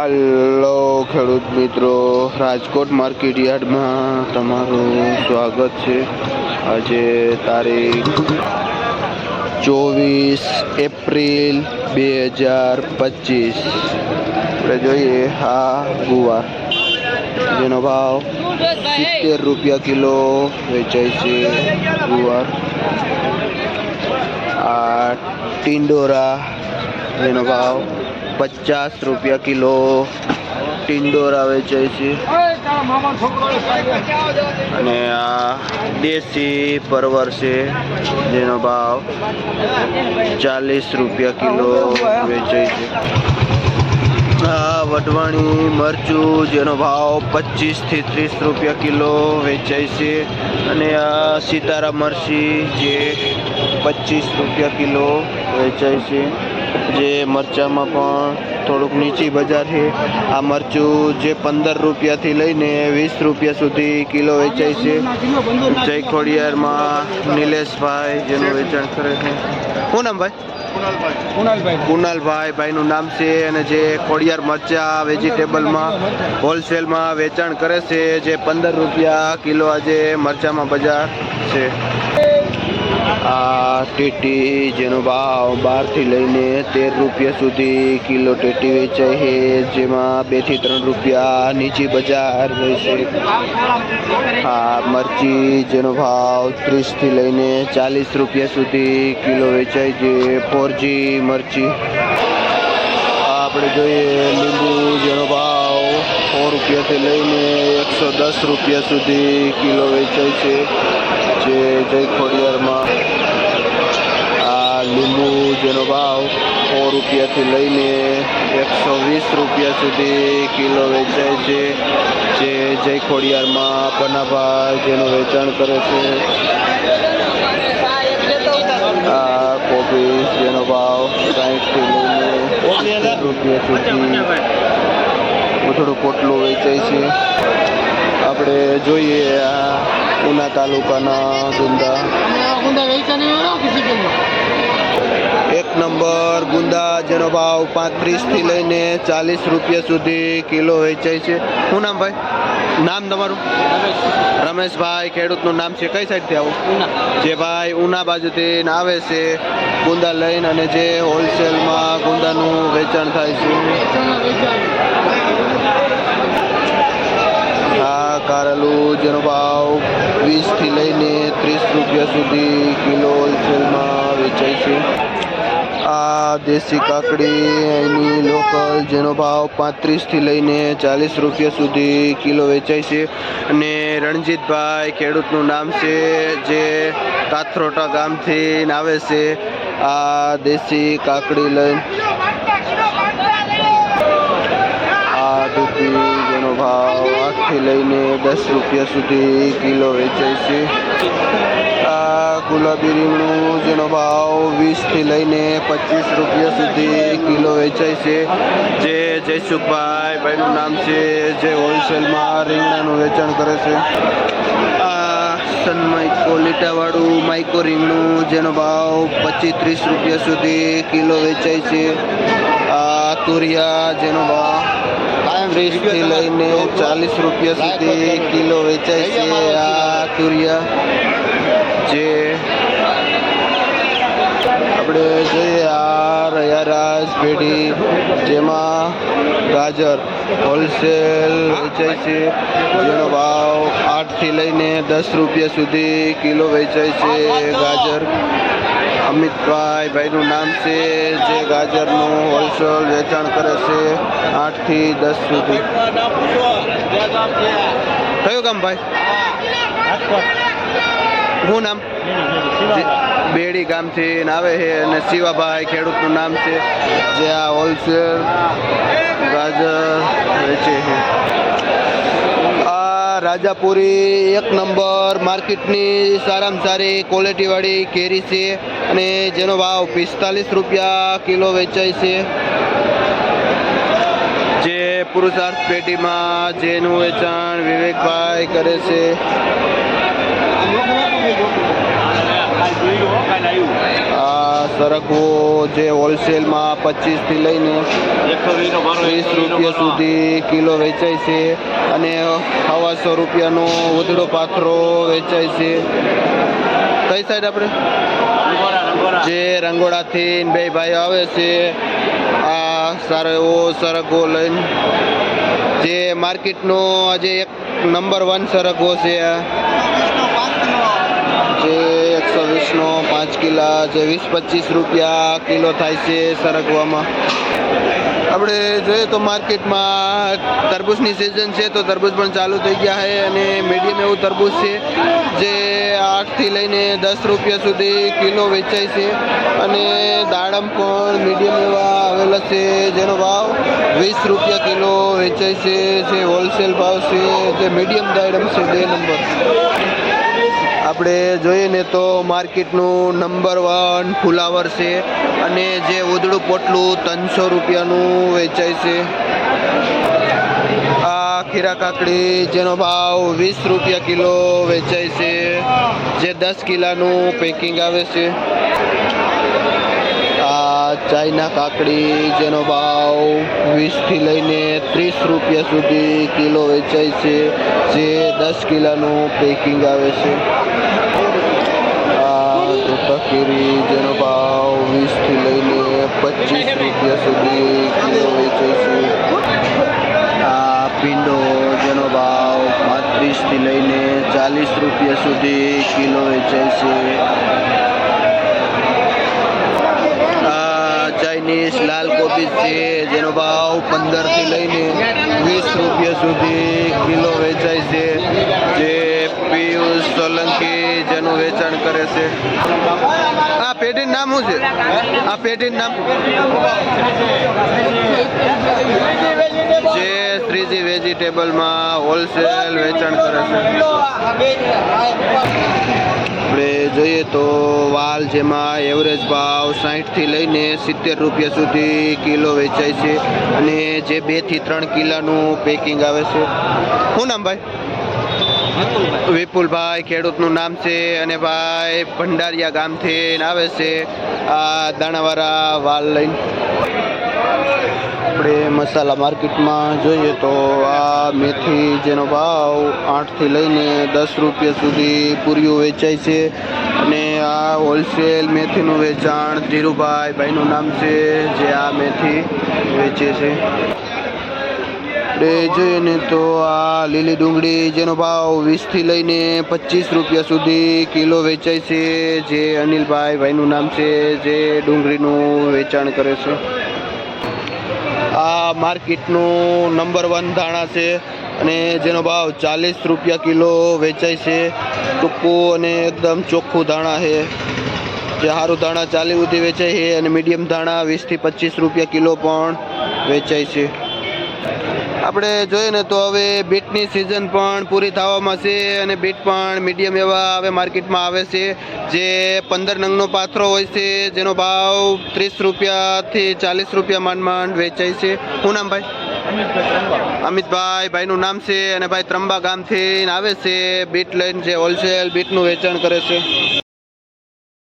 હાલો ખેડૂત મિત્રો, રાજકોટ માર્કેટ યાર્ડમાં તમારું સ્વાગત છે. આજે તારીખ ચોવીસ એપ્રિલ બે હજાર પચીસ. આપણે જોઈએ આ ગુવાર. જેનો ભાવ સિત્તેર રૂપિયા કિલો વેચાય છે ગુવાર. આ ટિંડોરા, જેનો ભાવ પચાસ રૂપિયા કિલો ટિંડોર વેચાય છે અને આ દેશી પરવર છે, જેનો ભાવ ચાલીસ રૂપિયા કિલો વેચાય છે. આ વઢવાણી મરચું, જેનો ભાવ પચીસથી ત્રીસ રૂપિયા કિલો વેચાય છે. અને આ સિતારા મરચી જે પચીસ રૂપિયા કિલો વેચાય છે. જે મરચામાં પણ થોડુંક નીચી બજાર છે. આ મરચું જે પંદર રૂપિયાથી લઈને વીસ રૂપિયા સુધી કિલો વેચાય છે. જય ખોડિયારમાં નિલેશભાઈ જેનું વેચાણ કરે છે. શું નામ ભાઈ? કુણાલભાઈ. કુનાલભાઈ ભાઈનું નામ છે અને જે ખોડિયાર મરચા વેજીટેબલમાં હોલસેલમાં વેચાણ કરે છે જે પંદર રૂપિયા કિલો આજે મરચામાં બજાર છે. આ ટેટી જેનો ભાવ બારથી લઈને તેર રૂપિયા સુધી કિલો ટેટી વેચાય છે, જેમાં બેથી ત્રણ રૂપિયા નીચી બજાર રહેશે આ મરચી જેનો ભાવ ત્રીસથી લઈને ચાલીસ રૂપિયા સુધી કિલો વેચાય છે, ફોરજી મરચી. આપણે જોઈએ લીંબુ જેનો ભાવ સો રૂપિયાથી લઈને એકસો દસ રૂપિયા સુધી કિલો વેચાય છે, જે જય રૂપિયાથી લઈને એકસો વીસ રૂપિયા સુધી કિલો વેચાય છે. જે જય ખોડિયારમાં પનાભાઈ જેનું વેચાણ કરે છે. આ કોબી જેનો ભાવ સાહીઠથી લઈને રૂપિયા સુધી થોડું પોટલું વેચાય છે. આપણે જોઈએ આ ઉના તાલુકાના ગુંદા. નંબર ગુંદા જેનો ભાવ પાંત્રીસથી લઈને ચાલીસ રૂપિયા સુધી કિલો વેચાય છે. શું નામ ભાઈ? નામ તમારું? રમેશભાઈ ખેડૂતનું નામ છે. કઈ સાઈડથી આવું? જે ભાઈ ઉના બાજુથી આવે છે, ગુંદા લઈને અને જે હોલસેલમાં ગુંદાનું વેચાણ થાય છે. આ કારેલું જેનો ભાવ વીસથી લઈને ત્રીસ રૂપિયા સુધી કિલો હોલસેલમાં વેચાય છે. આ દેશી કાકડી એની લોકલ જેનો ભાવ પાંત્રીસથી લઈને ચાલીસ રૂપિયા સુધી કિલો વેચાય છે. અને રણજીતભાઈ ખેડૂતનું નામ છે, જે કાથરોટા ગામથી આવે છે. આ દેશી કાકડી લઈને. આ દૂધી જેનો ભાવ આઠથી લઈને દસ રૂપિયા સુધી કિલો વેચાય છે. ગુલાબી રીંગણું, જેનો ભાવ વીસથી લઈને પચીસ રૂપિયા સુધી કિલો વેચાય છે. જે જયસુખભાઈ ભાઈનું નામ છે, જે હોલસેલમાં રીંગણાનું વેચાણ કરે છે. આ સનમાઇકો લીટાવાળું માઇકો રીંગણું, જેનો ભાવ પચીસ ત્રીસ રૂપિયા સુધી કિલો વેચાય છે. આ તુરિયા, જેનો ભાવ ત્રીસથી લઈને ચાલીસ રૂપિયા સુધી કિલો વેચાય છે. આ તુરિયા જે આપણે જોઈએ આ રયારાજ પેઢી જેમાં ગાજર, હોલસેલ વેચાય છે. જેનો ભાવ આઠથી લઈને દસ રૂપિયા સુધી કિલો વેચાય છે ગાજર. અમિતભાઈ ભાઈનું નામ છે, જે ગાજરનું હોલસેલ વેચાણ કરે છે આઠથી દસ સુધી. કયું ગામ ભાઈ? શું નામ? બેડી ગામથી આવે છે અને શિવાભાઈ ખેડૂતનું નામ છે. જે આ હોલસેલ ગાજર વેચે છે. આ રાજાપુરી એક નંબર માર્કેટની સારામાં સારી ક્વોલિટીવાળી કેરી છે અને જેનો ભાવ પિસ્તાલીસ રૂપિયા કિલો વેચાય છે. જે પુરુષાર્થ પેટીમાં જેનું વેચાણ વિવેકભાઈ કરે છે. આ સરગવો જે હોલસેલમાં પચીસથી લઈને ત્રીસ રૂપિયા સુધી કિલો વેચાય છે અને સવાસો રૂપિયાનો ઉધડો પાથરો વેચાય છે. કઈ સાઈડ આપણે? જે રંગોળાથી બે ભાઈઓ આવે છે. આ સારો એવો સરગવો લઈને. જે માર્કેટનો આજે એક નંબર વન સરગવો છે એકસો વીસનો પાંચ કિલા જે વીસ પચીસ રૂપિયા કિલો થાય છે સરગવામાં. આપણે જોઈએ તો માર્કેટમાં તરબૂચની સિઝન છે તો તરબૂચ પણ ચાલુ થઈ ગયા છે અને મીડિયમ એવું તરબૂચ છે જે આઠથી લઈને દસ રૂપિયા સુધી કિલો વેચાય છે. અને દાડમ પણ મીડિયમ એવા આવેલા છે જેનો ભાવ વીસ રૂપિયા કિલો વેચાય છે. જે હોલસેલ ભાવ છે, જે મીડિયમ દાડમ છે, બે નંબર આપણે જોઈએ ને તો માર્કેટનું નંબર વન ફુલાવર છે અને જે ઉધડું પોટલું ત્રણસો રૂપિયાનું વેચાય છે. આ ખીરા કાકડી જેનો ભાવ વીસ રૂપિયા કિલો વેચાય છે. જે દસ કિલાનું પેકિંગ આવે છે. આ ચાઇના કાકડી જેનો ભાવ વીસથી લઈને ત્રીસ રૂપિયા સુધી કિલો વેચાય છે, જે દસ કિલોનું પેકિંગ આવે છે. આ તોતાકેરી જેનો ભાવ વીસથી લઈને પચીસ રૂપિયા સુધી કિલો વેચાય છે. આ પીંડો જેનો ભાવ પાંત્રીસથી લઈને ચાલીસ રૂપિયા સુધી કિલો વેચાય છે આ ચાઇનીઝ લાલ કોબીજ છે, જેનો ભાવ પંદરથી લઈને વીસ રૂપિયા સુધી કિલો વેચાય છે. જે પિયુષ સોલંકી જેનું વેચાણ કરે છે. આ પેઢીનું નામ શું છે? આ પેઢીનું નામ? જે શ્રીજી વેજીટેબલમાં હોલસેલ વેચાણ કરે છે. આપણે જોઈએ તો વાલ જેમાં એવરેજ ભાવ સાહીઠથી લઈને સિત્તેર રૂપિયા સુધી કિલો વેચાય છે અને જે બેથી ત્રણ કિલાનું પેકિંગ આવે છે. શું નામ ભાઈ? વિપુલભાઈ. ખેડૂતનું નામ છે અને ભાઈ ભંડારિયા ગામથી આવે છે આ દાણાવાળા વાલ લઈને. આપણે મસાલા માર્કેટમાં જોઈએ તો આ મેથી જેનો ભાવ આઠથી લઈને દસ રૂપિયા સુધી પૂરીઓ વેચાય છે. અને આ હોલસેલ મેથીનું વેચાણ ધીરુભાઈ ભાઈનું નામ છે, જે આ મેથી વેચે છે. આપણે જોઈએ ને તો આ લીલી ડુંગળી જેનો ભાવ વીસથી લઈને પચીસ રૂપિયા સુધી કિલો વેચાય છે, જે અનિલભાઈ ભાઈનું નામ છે, જે ડુંગળીનું વેચાણ કરે છે. આ માર્કેટનું નંબર વન ધાણા છે અને જેનો ભાવ ચાલીસ રૂપિયા કિલો વેચાય છે. ટૂંકું અને એકદમ ચોખ્ખું ધાણા છે. જે સારું ધાણા ચાલી સુધી વેચાય છે અને મીડિયમ ધાણા વીસથી પચીસ રૂપિયા કિલો પણ વેચાય છે. આપણે જોઈએ ને તો હવે બીટની સિઝન પણ પૂરી થવામાં છે અને બીટ પણ મીડિયમ એવા હવે માર્કેટમાં આવે છે. જે પંદર નંગનો પાથરો હોય છે, જેનો ભાવ ત્રીસ રૂપિયાથી ચાલીસ રૂપિયા માંડ માંડ વેચાય છે. શું નામ ભાઈ? અમિતભાઈ. ભાઈનું નામ છે અને ભાઈ ત્રંબા ગામથી આવે છે બીટ લઈને જે હોલસેલ બીટનું વેચાણ કરે છે.